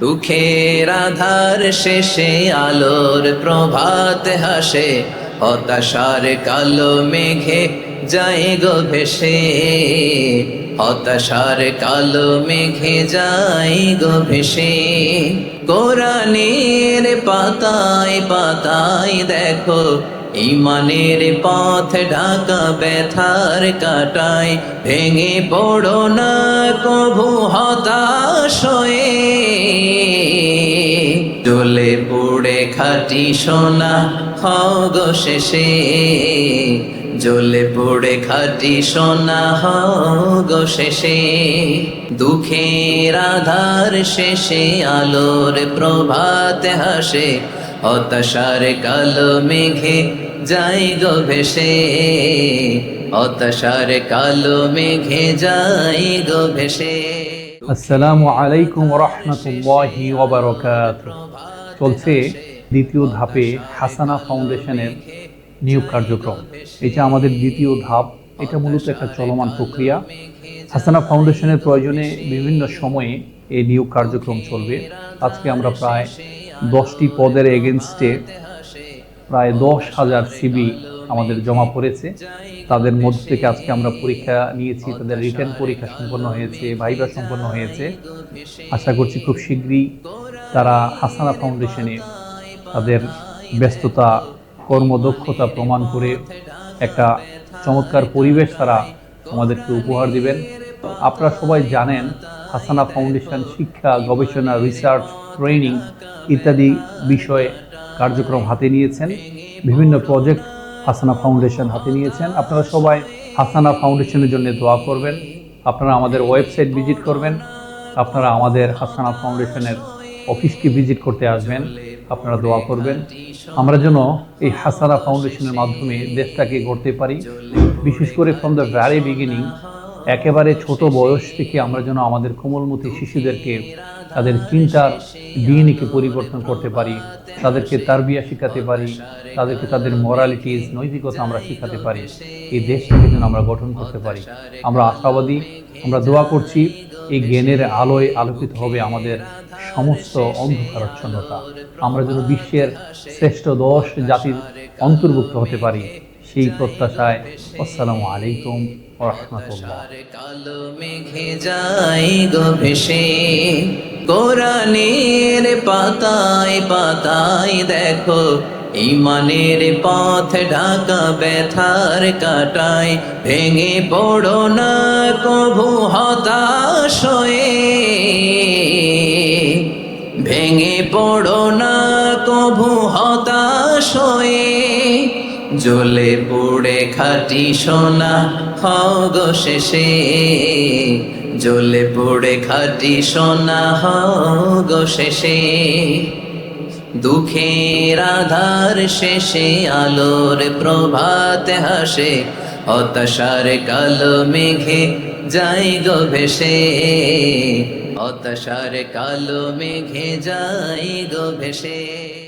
দুঃখের আধার শেষে আলোর প্রভাত হাসে, হতাশার কালো মেঘে যায় গো ভেসে। হতাশার কালো মেঘে যায় গো ভেসে। কোরআনের পাতায় পাতায় দেখো, ইমানের পথ ঢাকা ব্যথার কাটায়। ভেঙে পড়ো না কভু হতাশ হয়ে। জ্বলে পুড়ে খাটি সোনা হগ শেষে। জ্বলে পুড়ে খাটি সোনা হগ শেষে। দুঃখের আধার শেষে আলোর প্রভাত হাসে, হতাশার কালো মেঘে যাই গো ভেসে। হতাশার কালো মেঘে যাই গো ভেসে। আসসালামু আলাইকুম রহমতুল্লাহি ওবরকাত চলছে দ্বিতীয় ধাপে হাসানা ফাউন্ডেশনের নিয়োগ কার্যক্রম। এটা আমাদের দ্বিতীয় ধাপ। এটা মূলত একটা চলমান প্রক্রিয়া। হাসানা ফাউন্ডেশনের প্রয়োজনে বিভিন্ন সময়ে এই নিয়োগ কার্যক্রম চলবে। আজকে আমরা প্রায় দশটি পদের এগেনস্টে প্রায় দশ হাজার সিবি আমাদের জমা পড়েছে। তাদের মধ্য থেকে আজকে আমরা পরীক্ষা নিয়েছি তাদের রিটার্ন পরীক্ষা সম্পন্ন হয়েছে ভাইবা সম্পন্ন হয়েছে। আশা করছি খুব শীঘ্রই তারা হাসানা ফাউন্ডেশনে তাদের ব্যস্ততা কর্মদক্ষতা প্রমাণ করে একটা চমৎকার পরিবেশ তারা আমাদেরকে উপহার দিবেন। আপনারা সবাই জানেন হাসানা ফাউন্ডেশন শিক্ষা গবেষণা রিসার্চ ট্রেনিং ইত্যাদি বিষয়ে কার্যক্রম হাতে নিয়েছেন। বিভিন্ন প্রজেক্ট হাসানা ফাউন্ডেশন হাতে নিয়েছেন। আপনারা সবাই হাসানা ফাউন্ডেশনের জন্য দোয়া করবেন। আপনারা আমাদের ওয়েবসাইট ভিজিট করবেন। আপনারা আমাদের হাসানা ফাউন্ডেশনের অফিসকে ভিজিট করতে আসবেন। আপনারা দোয়া করবেন। আমরা যেন এই হাসানা ফাউন্ডেশনের মাধ্যমে দেশটাকে গড়তে পারি। বিশেষ করে ফ্রম দ্য ভ্যারি বিগিনিং একেবারে ছোট বয়স থেকে আমরা যেন আমাদের কোমলমতি শিশুদেরকে তাদের চিন্তার ডিএনএকে পরিবর্তন করতে পারি, তাদেরকে তারবিয়া শেখাতে পারি, তাদেরকে তাদের মরালিটিস নৈতিকতা আমরা শেখাতে পারি। এই দেশটাকে যেন আমরা গঠন করতে পারি। আমরা আশাবাদী, আমরা দোয়া করছি, এই জ্ঞানের আলোয় আলোকিত হবে আমাদের সমস্ত অন্ধকারচ্ছন্নতা। আমরা যেন বিশ্বের শ্রেষ্ঠ দশ জাতির অন্তর্ভুক্ত হতে পারি সেই প্রত্যাশায়। আসসালামু আলাইকুম কালো মেঘে যাই গো কোরআনের পাতায় পাতায় দেখো, ইমানের পথ ঢাকা ব্যথার কাটায়, ভেঙে পড়ো না কভু হতাশ ভেঙে পড়ো না কভু হতাশ জ্বলে পুড়ে খাটি সোনা হগ শেষে। জ্বলে পুড়ে খাটি সোনা হগ শেষে। দুঃখের আধার শেষে আলোর প্রভাত হাসে। হতাশার কালো মেঘে যাই গো ভেসে। হতাশার কালো মেঘে যাই গো ভেসে।